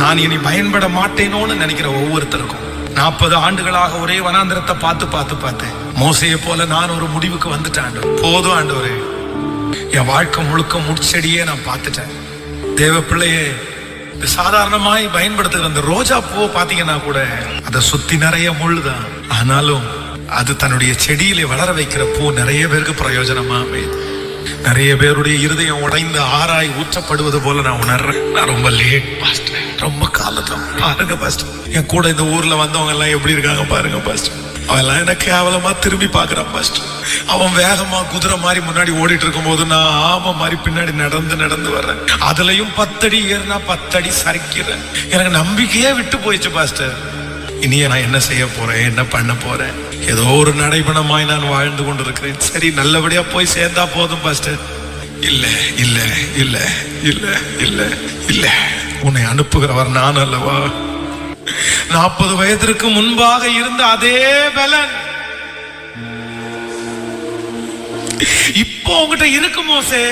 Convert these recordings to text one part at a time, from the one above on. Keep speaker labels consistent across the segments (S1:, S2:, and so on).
S1: நான் இனி பயன்பட மாட்டேனோன்னு நினைக்கிற ஒவ்வொருத்தருக்கும். நாற்பது ஆண்டுகளாக ஒரே வனாந்திரத்தை பார்த்து பார்த்து பார்த்தேன் மோசையை போல நான் ஒரு முடிவுக்கு வந்துட்டேன் போதும் போதும் ஆண்டவரே. என் வாழ்க்கை முழுக்க முட்செடியே நான் பார்த்துட்டேன். தேவ பிள்ளையே இது சாதாரணமாய் பயன்படுத்துகிற அந்த ரோஜா பூவை பாத்தீங்கன்னா கூட அதை சுத்தி நிறைய முள்ளுதான். ஆனாலும் அது தன்னுடைய செடியிலே வளர வைக்கிற பூ நிறைய பேருக்கு பிரயோஜனமா அமையுது. நிறைய பேருடைய இருதயம் உடைந்து ஆராய் ஊற்றப்படுவது போல நான் உணர்றேன். நான் ரொம்ப லேட் பாஸ்டர் ரொம்ப காலத்தம் பாருங்க பாஸ்டர் என் கூட இந்த ஊர்ல வந்தவங்க எல்லாம் எப்படி இருக்காங்க பாருங்க பாஸ்டர் அவெல்லாம் என்ன கேவலமா திரும்பி பாக்குறான் பாஸ்டர் அவன் வேகமா குதிரை மாதிரி முன்னாடி ஓடிட்டு இருக்கும் போது நான் ஆம மாதிரி பின்னாடி நடந்து நடந்து வர்றேன். அதுலயும் பத்தடி ஏறினா பத்தடி சரிக்கிறேன் எனக்கு நம்பிக்கையே விட்டு போயிடுச்சு பாஸ்டர் இனிய நான் என்ன செய்ய போறேன்? என்ன பண்ண போறேன்? ஏதோ ஒரு நடைபணமாய் நான் வாழ்ந்து கொண்டிருக்கிறேன். சரி நல்லபடியா போய் சேர்ந்தா போதும் பாஸ்டர். இல்ல இல்ல இல்ல இல்ல இல்ல இல்ல. உன்னை அனுப்புகிறவர் நான் அல்லவா? நாற்பது வயதிற்கு முன்பாக இருந்த அதே பலன். இப்போ உங்ககிட்ட இருக்குமோசே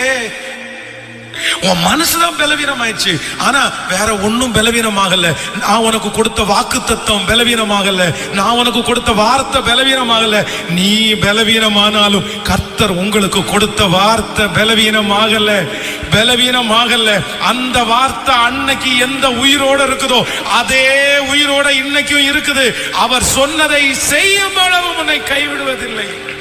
S1: உன் மனசுதான் பலவீனமாயிடுச்சு. ஆனா வேற ஒன்னும் பலவீனமாகல. நான் உனக்கு கொடுத்த வாக்கு தத்துவம் பலவீனமாகல. நான் உனக்கு கொடுத்த வார்த்தை பலவீனமாகல. நீ பலவீனமானாலும் கர்த்தர் உங்களுக்கு கொடுத்த வார்த்தை பலவீனமாகல. பலவீனமாகல. அந்த வார்த்தை அன்னைக்கு எந்த உயிரோட இருக்குதோ அதே உயிரோட இன்னைக்கும் இருக்குது. அவர் சொன்னதை செய்யும் அளவு உன்னை கைவிடுவதில்லை.